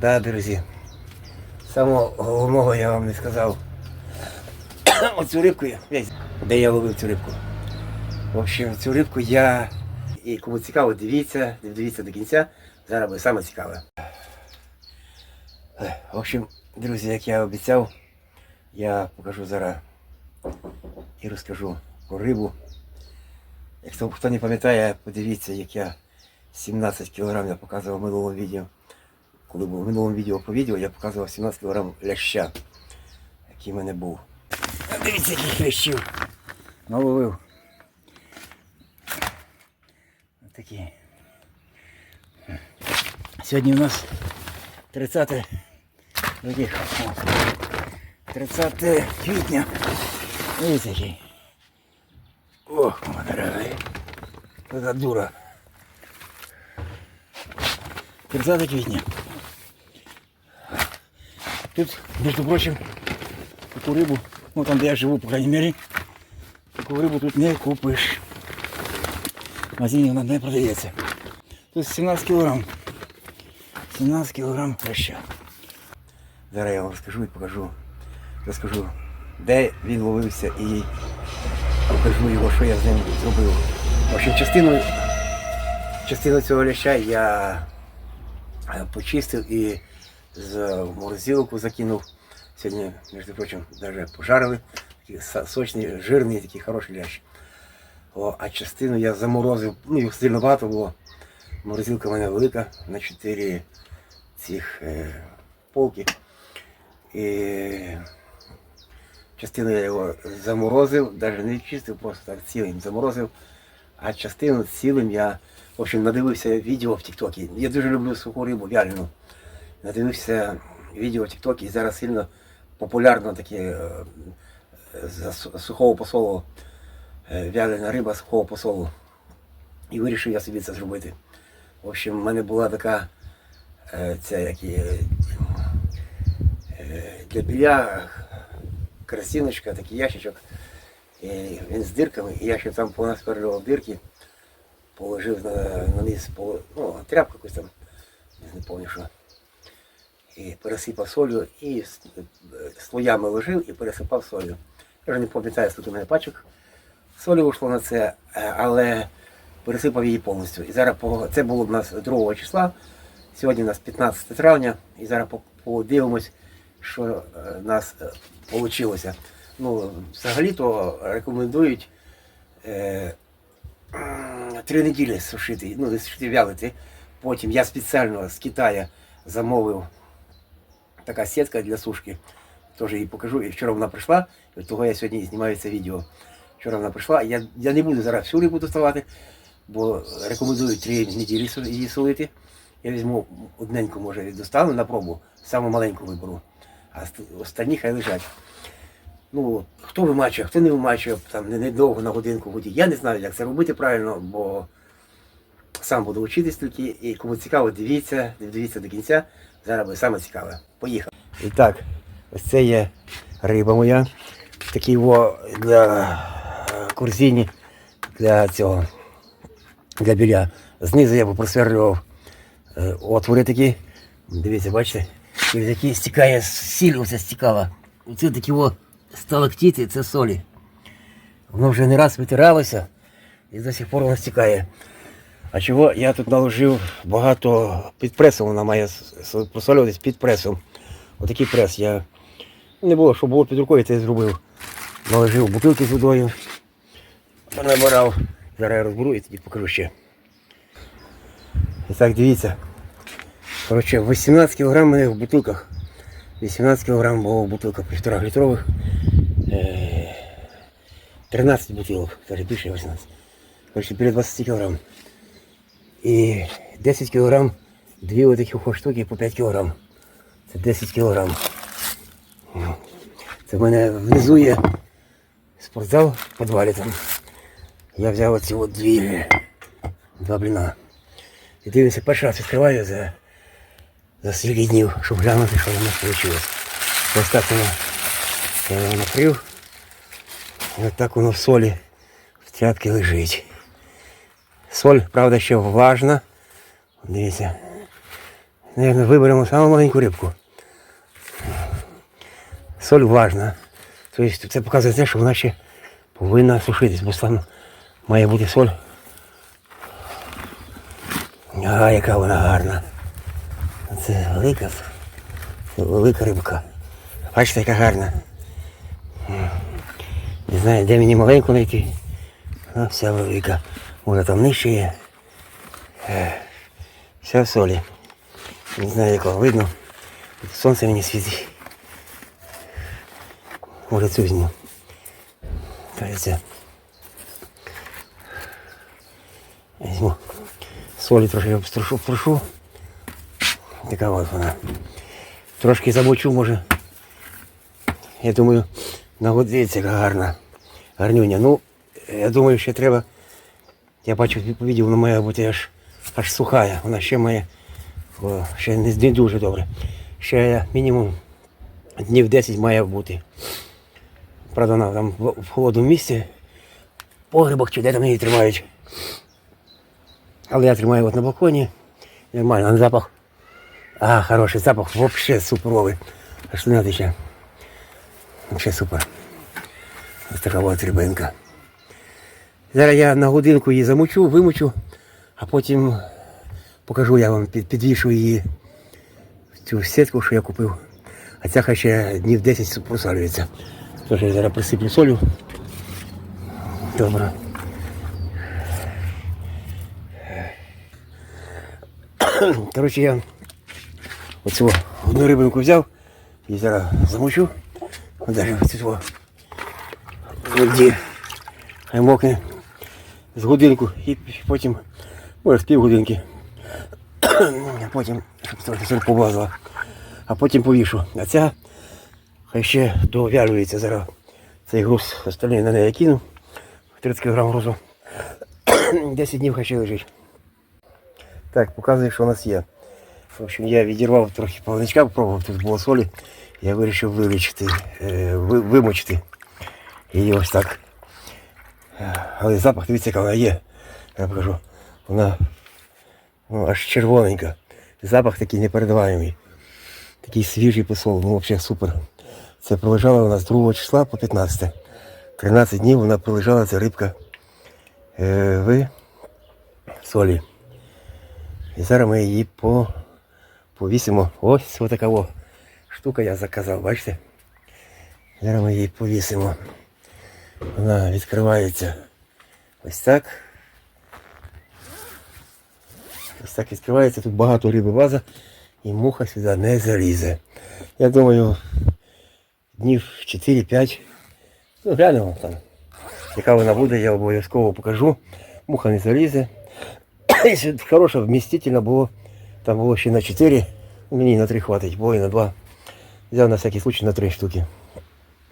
Да, друзі. Самого головного я вам не сказав. Оцю рибку, я- де я ловив цю рибку. В общем, цю рибку я. І кому цікаво, дивіться, дивіться до кінця. Зараз буде саме цікаве. Е, В общем, друзі, як я обіцяв, я покажу зараз і розкажу про рибу. Якщо хто не пам'ятає, подивіться, як я 17 кг я показував в минулому відео. Коли був в минулому відео по відео, я показував 17 кг ляща, який в мене був. Дивіться, яких лящів. Наловив. Такі. Сьогодні у нас 30 30 квітня. Дивіться який. Ох, дорогой. Это дура. 30 квітня. Тут, между прочим, таку рибу, ну там, де я живу, по крайней мере, таку рибу тут не купиш. В магазині вона не продається. Тут 17 кілограм. 17 кілограм проща. Зараз я вам розкажу і покажу. Розкажу, де він ловився і покажу його, що я з ним зробив. В общем, частину, частину цього ляща я е, почистив і з морозилку закинув. Сьогодні, між прочим, навіть пожарили. Такий со- сочний, жирний, такий хороший. О, а частину я заморозив, ну їх сильно було. Морозилка в мене велика на 4 цих е, полки. І частину я його заморозив, навіть не чистив, просто так цілим заморозив. А частину цілим я, в общем, надивився відео в Тіктокі. Я дуже люблю суху рибу, вялену. Надивився відео в Тіктокі і зараз сильно популярно таке з сухого посолу, е, вялена риба сухого посолу. І вирішив я собі це зробити. В общем, в мене була така е, ця як і, е, е, для біля красиночка, такий ящичок. І він з дирками, і я ще там понасверлював дирки, положив на, на низ ну, тряпку якусь там, не пам'ятаю що. І пересипав солью і е, слоями ложив і пересипав солью. Я вже не пам'ятаю, скільки у мене пачок. Солі вийшло на це, е, але пересипав її повністю. І зараз це було в нас 2 числа. Сьогодні у нас 15 травня, і зараз подивимось, що е, в нас вийшло. Ну, взагалі-то рекомендують е, три неділі сушити, ну, сушити вялити. Потім я спеціально з Китаю замовив така сітка для сушки. Теж її покажу. І вчора вона прийшла, і того я сьогодні знімаю це відео. Вчора вона прийшла. Я, я не буду зараз всю рибу доставати, бо рекомендують три неділі її солити. Я візьму одненьку, може, достану на пробу, саму маленьку виберу, а останні хай лежать. Ну, хто вимачує, хто не вимачує, там недовго на годинку воді. Я не знаю, як це робити правильно, бо сам буду вчитись тільки. І кому цікаво, дивіться, дивіться до кінця. Зараз буде саме цікаве. Поїхали. І так, ось це є риба моя. Такий во для е, корзині для цього для біля. Знизу я попросверлював е, отвори такі. Дивіться, бачите, через які стікає сіль, оце стікала. Оце такі о сталактити, це солі. Воно вже не раз витиралося і до сих пор воно стікає. А чого я тут наложив багато під пресом, вона має просолюватись під пресом. Отакий прес. Я не було, що було під рукою, це я зробив. Наложив бутилки з водою, набирав. Зараз я розберу і тоді покажу ще. І так, дивіться. Коротше, 18 кг мене в бутилках. 18 кг було в бутилках півтора літрових. Е, 13 бутилок, навіть більше 18. Коротше, біля 20 кг. І 10 кг, дві отакі штуки по 5 кг. Це 10 кг. Це в мене внизу є спортзал в підвалі там. Я взяв оці от дві, два бліна. І дивлюся, перший раз відкриваю за, за стільки днів, щоб глянути, що в нас вийшло. Ось так воно накрив. І от так воно в солі в тряпці лежить. Соль, правда, ще влажна. Дивіться. Наверное, виберемо саму маленьку рибку. Соль влажна. Тобто це показує те, що вона ще повинна сушитись, бо там має бути соль. А, яка вона гарна. Це велика, це велика рибка. Бачите, яка гарна. Не знаю, де мені маленьку знайти. А вся велика. Вона там нижче є. Е, Вся в солі. Не знаю, як вам видно. Сонце мені світить. Може цю зніму. Кажеться. Візьму. Солі трошки обструшу, прошу. Така от вона. Трошки замочу, може. Я думаю, нагодиться яка гарна. Гарнюня. Ну, я думаю, ще треба. Я бачу відповіді, вона має бути аж, аж сухая. Вона ще має. О, ще не, дуже добре. Ще мінімум днів 10 має бути. Правда, вона там в, холодному місці, в погребах чи де там її тримають. Але я тримаю от на балконі. Нормально, запах. А, хороший запах, вообще суперовий. Аж не тече. Вообще супер. Ось така от рибинка. Зараз я на годинку її замучу, вимучу, а потім покажу, я вам підвішу її в цю сітку, що я купив. А ця хай ще днів 10 просалюється. Тож я зараз присиплю солю. Добре. Коротше, я оцю одну рибинку взяв і зараз замочу. Ось Даже цю воді. Хай мокне з годинку і потім, може з півгодинки. Потім, щоб соль. А потім повішу. А ця хай ще дов'ялюється зараз. Цей груз остальний на неї кину. 30 кг грузу. 10 днів хай лежить. Так, показую, що у нас є. В общем, я відірвав трохи плавничка, попробував, тут було солі. Я вирішив вилічити, е, вимочити її ось так. Але запах, дивіться, яка вона є. Я покажу. Вона ну, аж червоненька. Запах такий непередаваємий. Такий свіжий посол, ну взагалі супер. Це пролежала вона з 2 числа по 15. 13 днів вона пролежала, ця рибка е, в солі. І зараз ми її по, повісимо. Ось ось така штука я заказав, бачите? Зараз ми її повісимо. Вона відкривається ось так. Ось так відкривається, тут багато риби база і муха сюди не залізе. Я думаю, днів 4-5. Ну, глянемо там. Яка вона буде, я обов'язково покажу. Муха не залізе. Якщо хороша, вмістительно було, там було ще на 4, мені на 3 хватить, бо і на 2. Взяв на всякий случай на 3 штуки.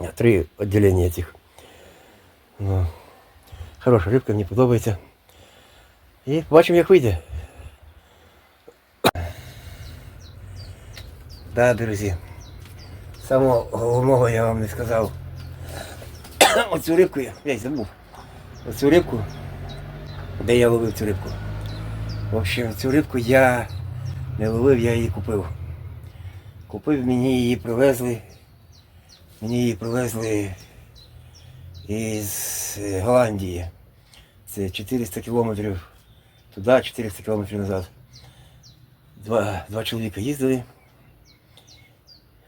На 3 відділення цих. Ну, хороша рибка, мені подобається. І побачимо, як вийде. Да, друзі. Самого головного я вам не сказав. Оцю рибку я, я забув. Оцю рибку, де я ловив цю рибку. В общем, цю рибку я не ловив, я її купив. Купив, мені її привезли. Мені її привезли із е, Голландії. Це 400 кілометрів туди, 400 кілометрів назад. Два, два чоловіка їздили,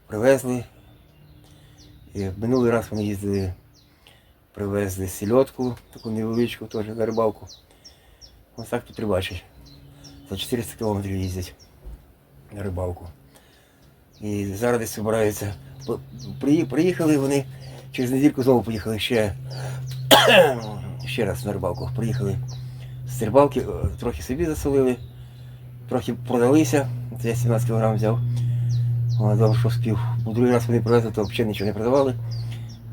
привезли. І минулий раз вони їздили, привезли сільотку, таку невеличку теж на рибалку. Ось так тут рибачать. За 400 кілометрів їздять на рибалку. І зараз десь збираються. Приїхали вони, через недільку знову поїхали ще, ще раз на рибалку. Приїхали з рибалки, е, трохи собі засолили, трохи продалися. Я 17 кг взяв. Вона що спів. У другий раз вони привезли, то взагалі нічого не продавали.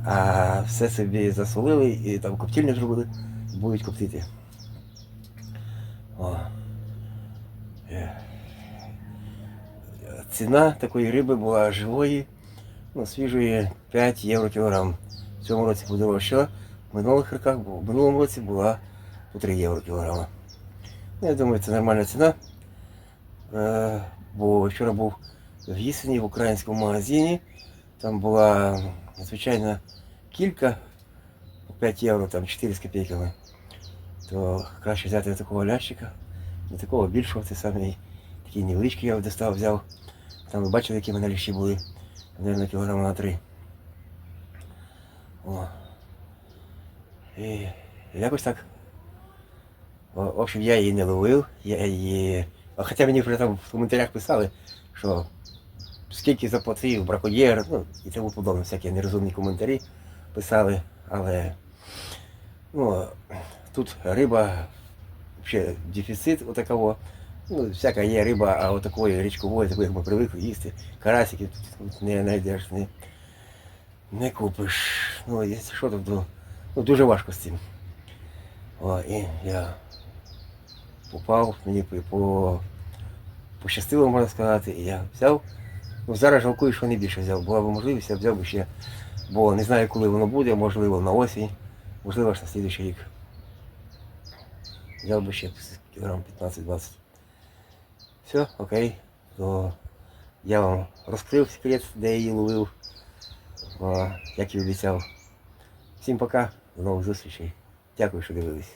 А все собі засолили і там коптильню зробили, будуть коптити. О. Е. Ціна такої риби була живої, свіжої 5 євро кілограм. В цьому році подорожчала. В минулих роках, в минулому році була по 3 євро кілограма. Ну, я думаю, це нормальна ціна. Е, Бо вчора був в Гісені в українському магазині. Там була звичайна кілька по 5 євро, там 4 з копійками. То краще взяти такого лящика, не такого більшого, це самий такий невеличкий я достав, взяв. Там ви бачили, які мене ліщі були, мабуть, кілограма на три. О. І якось так. В общем, я її не ловив. Я її... а Хоча мені вже там в коментарях писали, що скільки заплатив браконьєр, ну і тому подобне, всякі нерозумні коментарі писали, але ну, тут риба, взагалі дефіцит отакого. Ну, всяка є риба, а отакої річкової, такої, ми привикли їсти, карасиків тут не знайдеш, не, не купиш. Ну, якщо що, то ну, ну, дуже важко з цим. О, і я попав, мені по, пощастило, можна сказати, і я взяв. Ну, зараз жалкую, що не більше взяв. Була б можливість, я взяв би ще, бо не знаю, коли воно буде, можливо, на осінь, можливо, аж на слідуючий рік. Взяв би ще кілограм 15-20. Все, окей. То я вам розкрив секрет, де я її ловив, як і обіцяв. Всім пока, до нових зустрічей. Дякую, що дивились.